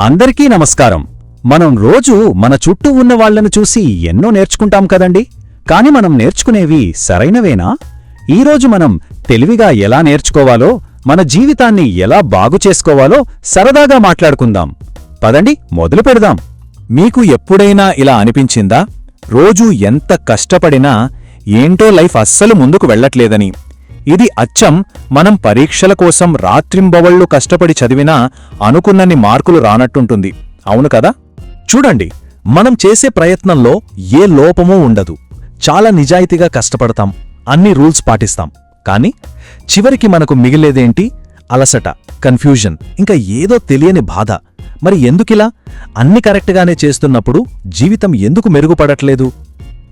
అందరికీ నమస్కారం. మనం రోజు మన చుట్టూ ఉన్న వాళ్ళను చూసి ఎన్నో నేర్చుకుంటాం కదండి? కాని మనం నేర్చుకునేవి సరైనవేనా? ఈరోజు మనం తెలివిగా ఎలా నేర్చుకోవాలో మన జీవితాన్ని ఎలా బాగు చేసుకోవాలో సరదాగా మాట్లాడుకుందాం. పదండి మొదలు పెడదాం. మీకు ఎప్పుడైనా ఇలా అనిపించిందా? రోజూ ఎంత కష్టపడినా ఏంటో లైఫ్ అస్సలు ముందుకు వెళ్ళట్లేదని. ఇది అచ్చం మనం పరీక్షల కోసం రాత్రింబవళ్ళు కష్టపడి చదివినా అనుకున్నన్ని మార్కులు రానట్టుంటుంది. అవును కదా? చూడండి మనం చేసే ప్రయత్నంలో ఏ లోపమూ ఉండదు. చాలా నిజాయితీగా కష్టపడతాం అన్ని రూల్స్ పాటిస్తాం. కానీ చివరికి మనకు మిగిలేదేంటి? అలసట కన్ఫ్యూజన్ ఇంకా ఏదో తెలియని బాధ. మరి ఎందుకిలా? అన్ని కరెక్ట్గానే చేస్తున్నప్పుడు జీవితం ఎందుకు మెరుగుపడట్లేదు?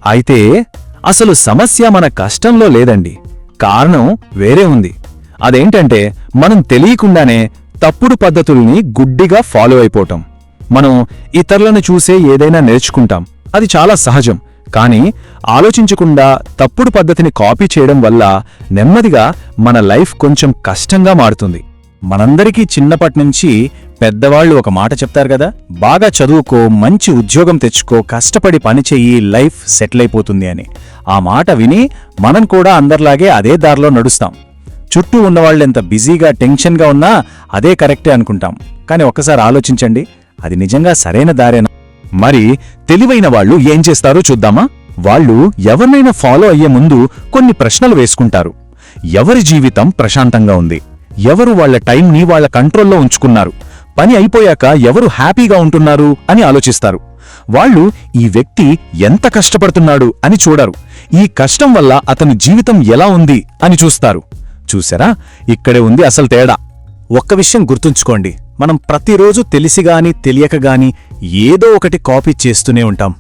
అయితే అసలు సమస్య మన కష్టంలో లేదండి. కారణం వేరే ఉంది. అదేంటంటే మనం తెలియకుండానే తప్పుడు పద్ధతుల్ని గుడ్డిగా ఫాలో అయిపోవటం మనం ఇతరులను చూసే ఏదైనా నేర్చుకుంటాం. అది చాలా సహజం. కానీ ఆలోచించకుండా తప్పుడు పద్ధతిని కాపీ చేయడం వల్ల నెమ్మదిగా మన లైఫ్ కొంచెం కష్టంగా మారుతుంది. మనందరికీ చిన్నప్పటినుంచి పెద్దవాళ్ళు ఒక మాట చెప్తారు కదా? బాగా చదువుకో మంచి ఉద్యోగం తెచ్చుకో కష్టపడి పనిచేయి లైఫ్ సెటిల్ అయిపోతుంది అని. ఆ మాట విని మనం కూడా అందరిలాగే అదే దారిలో నడుస్తాం. చుట్టూ ఉన్నవాళ్ళు ఎంత బిజీగా టెన్షన్గా ఉన్నా అదే కరెక్టే అనుకుంటాం. కానీ ఒక్కసారి ఆలోచించండి అది నిజంగా సరైన దారేనా? మరి తెలివైన వాళ్ళు ఏం చేస్తారో చూద్దామా? వాళ్ళు ఎవరినైనా ఫాలో అయ్యే ముందు కొన్ని ప్రశ్నలు వేసుకుంటారు. ఎవరి జీవితం ప్రశాంతంగా ఉంది? ఎవరు వాళ్ళ టైంని వాళ్ళ కంట్రోల్లో ఉంచుకున్నారు? పని అయిపోయాక ఎవరు హ్యాపీగా ఉంటున్నారు అని ఆలోచిస్తారు. వాళ్ళు ఈ వ్యక్తి ఎంత కష్టపడుతున్నాడు అని చూడరు. ఈ కష్టం వల్ల అతని జీవితం ఎలా ఉంది అని చూస్తారు. చూసారా ఇక్కడే ఉంది అసలు తేడా. ఒక్క విషయం గుర్తుంచుకోండి. మనం ప్రతిరోజు తెలిసిగాని తెలియకగాని ఏదో ఒకటి కాపీ చేస్తూనే ఉంటాం.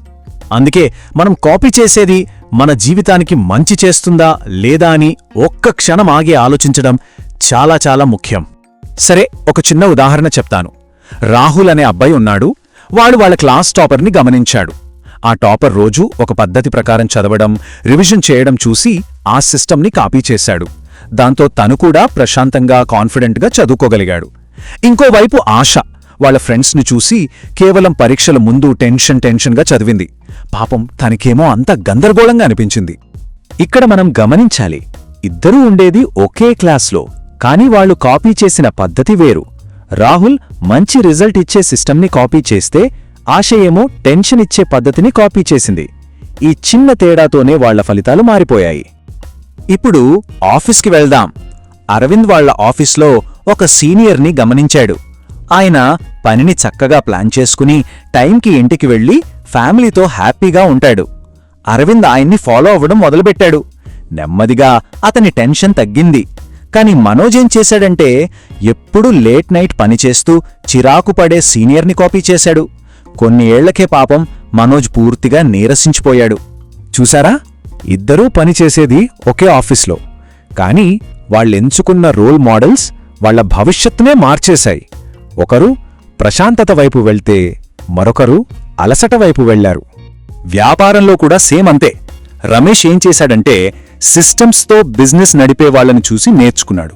అందుకే మనం కాపీ చేసేది మన జీవితానికి మంచి చేస్తుందా లేదా అని ఒక్క క్షణం ఆగి ఆలోచించడం చాలా చాలా ముఖ్యం. సరే ఒక చిన్న ఉదాహరణ చెప్తాను. రాహుల్ అనే అబ్బాయి ఉన్నాడు. వాడు వాళ్ళ క్లాస్ టాపర్ని గమనించాడు. ఆ టాపర్ రోజు ఒక పద్ధతి ప్రకారం చదవడం రివిజన్ చేయడం చూసి ఆ సిస్టమ్ని కాపీ చేశాడు. దాంతో తను కూడా ప్రశాంతంగా కాన్ఫిడెంట్గా చదువుకోగలిగాడు. ఇంకోవైపు ఆశ వాళ్ళ ఫ్రెండ్స్ని చూసి కేవలం పరీక్షల ముందు టెన్షన్ టెన్షన్గా చదివింది. పాపం తనకేమో అంత గందరగోళంగా అనిపించింది. ఇక్కడ మనం గమనించాలి ఇద్దరూ ఉండేది ఒకే క్లాస్లో. కానీ వాళ్ళు కాపీ చేసిన పద్ధతి వేరు. రాహుల్ మంచి రిజల్ట్ ఇచ్చే సిస్టమ్ని కాపీ చేస్తే ఆశయేమో టెన్షన్ ఇచ్చే పద్ధతిని కాపీ చేసింది. ఈ చిన్న తేడాతోనే వాళ్ళ ఫలితాలు మారిపోయాయి. ఇప్పుడు ఆఫీస్కి వెళ్దాం. అరవింద్ వాళ్ళ ఆఫీస్లో ఒక సీనియర్ని గమనించాడు. ఆయన పనిని చక్కగా ప్లాన్ చేసుకుని టైంకి ఇంటికి వెళ్ళి ఫ్యామిలీతో హ్యాపీగా ఉంటాడు. అరవింద్ ఆయన్ని ఫాలో అవ్వడం మొదలుపెట్టాడు. నెమ్మదిగా అతని టెన్షన్ తగ్గింది. కానీ మనోజ్ ఏం చేశాడంటే ఎప్పుడూ లేట్ నైట్ పనిచేస్తూ చిరాకు పడే సీనియర్ని కాపీ చేశాడు. కొన్ని ఏళ్ళకే పాపం మనోజ్ పూర్తిగా నీరసించిపోయాడు. చూసారా? ఇద్దరూ పనిచేసేది ఒకే ఆఫీస్లో. కానీ వాళ్ళెంచుకున్న రోల్ మోడల్స్ వాళ్ళ భవిష్యత్తునే మార్చేశాయి. ఒకరు ప్రశాంతత వైపు వెళ్తే మరొకరు అలసట వైపు వెళ్ళారు. వ్యాపారంలో కూడా సేమ్ అంతే. రమేష్ ఏం చేశాడంటే సిస్టమ్స్తో బిజినెస్ నడిపే వాళ్ళని చూసి నేర్చుకున్నాడు.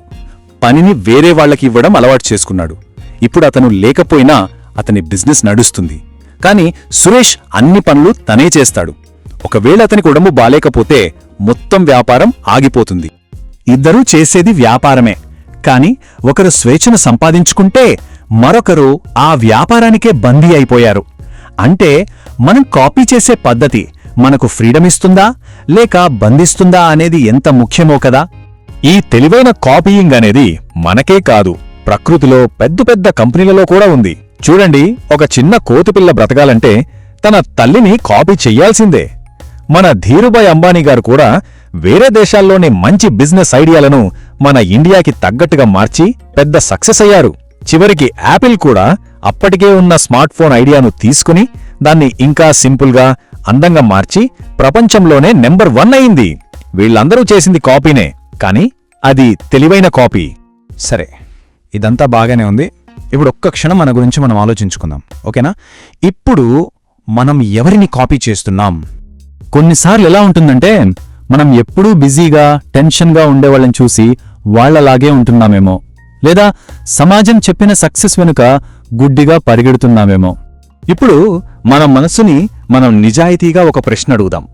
పనిని వేరే వాళ్ళకి ఇవ్వడం అలవాటు చేసుకున్నాడు. ఇప్పుడు అతను లేకపోయినా అతని బిజినెస్ నడుస్తుంది. కాని సురేష్ అన్ని పనులు తనే చేస్తాడు. ఒకవేళ అతనికి ఉడము బాలేకపోతే మొత్తం వ్యాపారం ఆగిపోతుంది. ఇద్దరూ చేసేది వ్యాపారమే. కాని ఒకరు స్వేచ్ఛను సంపాదించుకుంటే మరొకరు ఆ వ్యాపారానికే బందీ అయిపోయారు. అంటే మనం కాపీ చేసే పద్ధతి మనకు ఫ్రీడమ్ ఇస్తుందా? లేక బంధిస్తుందా అనేది ఎంత ముఖ్యమో కదా? ఈ తెలివైన కాపీయింగ్ అనేది మనకే కాదు ప్రకృతిలో పెద్ద పెద్ద కంపెనీలలో కూడా ఉంది. చూడండి ఒక చిన్న కోతిపిల్ల బ్రతకాలంటే తన తల్లిని కాపీ చెయ్యాల్సిందే మన ధీరుభాయ్ అంబానీ గారు కూడా వేరే దేశాల్లోని మంచి బిజినెస్ ఐడియాలను మన ఇండియాకి తగ్గట్టుగా మార్చి పెద్ద సక్సెస్ అయ్యారు. చివరికి యాపిల్ కూడా అప్పటికే ఉన్న స్మార్ట్ ఫోన్ ఐడియాను తీసుకుని దాన్ని ఇంకా సింపుల్గా అందంగా మార్చి ప్రపంచంలోనే నెంబర్ వన్ అయింది. వీళ్ళందరూ చేసింది కాపీనే కానీ అది తెలివైన కాపీ. సరే ఇదంతా బాగానే ఉంది. ఇప్పుడు ఒక్క క్షణం మన గురించి మనం ఆలోచించుకుందాం ఓకేనా? ఇప్పుడు మనం ఎవరిని కాపీ చేస్తున్నాం? కొన్నిసార్లు ఎలా ఉంటుందంటే మనం ఎప్పుడూ బిజీగా టెన్షన్గా ఉండేవాళ్ళని చూసి వాళ్ళలాగే ఉంటున్నామేమో. లేదా సమాజం చెప్పిన సక్సెస్ వెనుక గుడ్డిగా పరిగెడుతున్నామేమో. ఇప్పుడు మన మనసుని మనం నిజాయితీగా ఒక ప్రశ్న అడుగుదాం.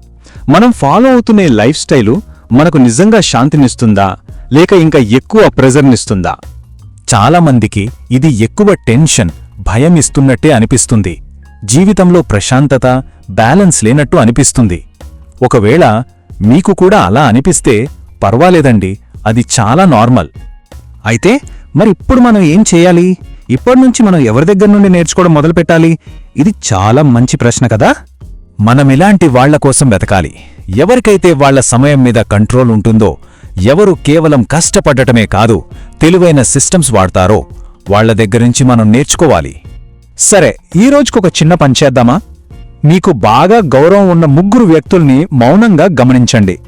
మనం ఫాలో అవుతున్న లైఫ్ స్టైలు మనకు నిజంగా శాంతినిస్తుందా? లేక ఇంకా ఎక్కువ ప్రెజర్నిస్తుందా చాలామందికి ఇది ఎక్కువ టెన్షన్ భయం ఇస్తున్నట్టే అనిపిస్తుంది. జీవితంలో ప్రశాంతత బ్యాలెన్స్ లేనట్టు అనిపిస్తుంది. ఒకవేళ మీకు కూడా అలా అనిపిస్తే పర్వాలేదండి అది చాలా నార్మల్ అయితే మరి ఇప్పుడు మనం ఏం చేయాలి? ఇప్పటి నుంచి మనం ఎవరి దగ్గర నుండి నేర్చుకోవడం మొదలుపెట్టాలి? ఇది చాలా మంచి ప్రశ్న కదా? మనం ఇలాంటి వాళ్ళ కోసం వెతకాలి? ఎవరికైతే వాళ్ళ సమయం మీద కంట్రోల్ ఉంటుందో ఎవరు కేవలం కష్టపడటమే కాదు తెలివైన సిస్టమ్స్ వాడతారో వాళ్ళ దగ్గరించి మనం నేర్చుకోవాలి. సరే ఈ రోజుకొక చిన్న పని చేద్దామా? మీకు బాగా గౌరవం ఉన్న ముగ్గురు వ్యక్తుల్ని మౌనంగా గమనించండి.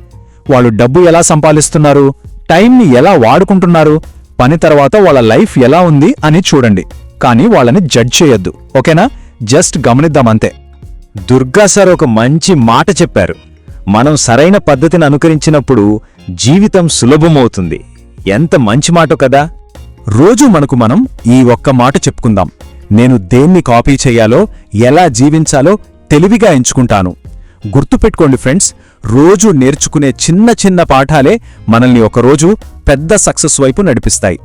వాళ్ళు డబ్బు ఎలా సంపాదిస్తున్నారు టైంని ఎలా వాడుకుంటున్నారు పని తర్వాత వాళ్ళ లైఫ్ ఎలా ఉంది అని చూడండి. కానీ వాళ్ళని జడ్జ్ చేయొద్దు. ఓకేనా? జస్ట్ గమనిద్దామంతే. దుర్గా సార్ ఒక మంచి మాట చెప్పారు. మనం సరైన పద్ధతిని అనుకరించినప్పుడు జీవితం సులభమవుతుంది. ఎంత మంచి మాట కదా? రోజు మనకు మనం ఈ ఒక్క మాట చెప్పుకుందాం. నేను దేన్ని కాపీ చెయ్యాలో ఎలా జీవించాలో తెలివిగా ఎంచుకుంటాను. గుర్తుపెట్టుకోండి ఫ్రెండ్స్ రోజు నేర్చుకునే చిన్న చిన్న పాఠాలే మనల్ని ఒకరోజు పెద్ద సక్సెస్ వైపు నడిపిస్తాయి.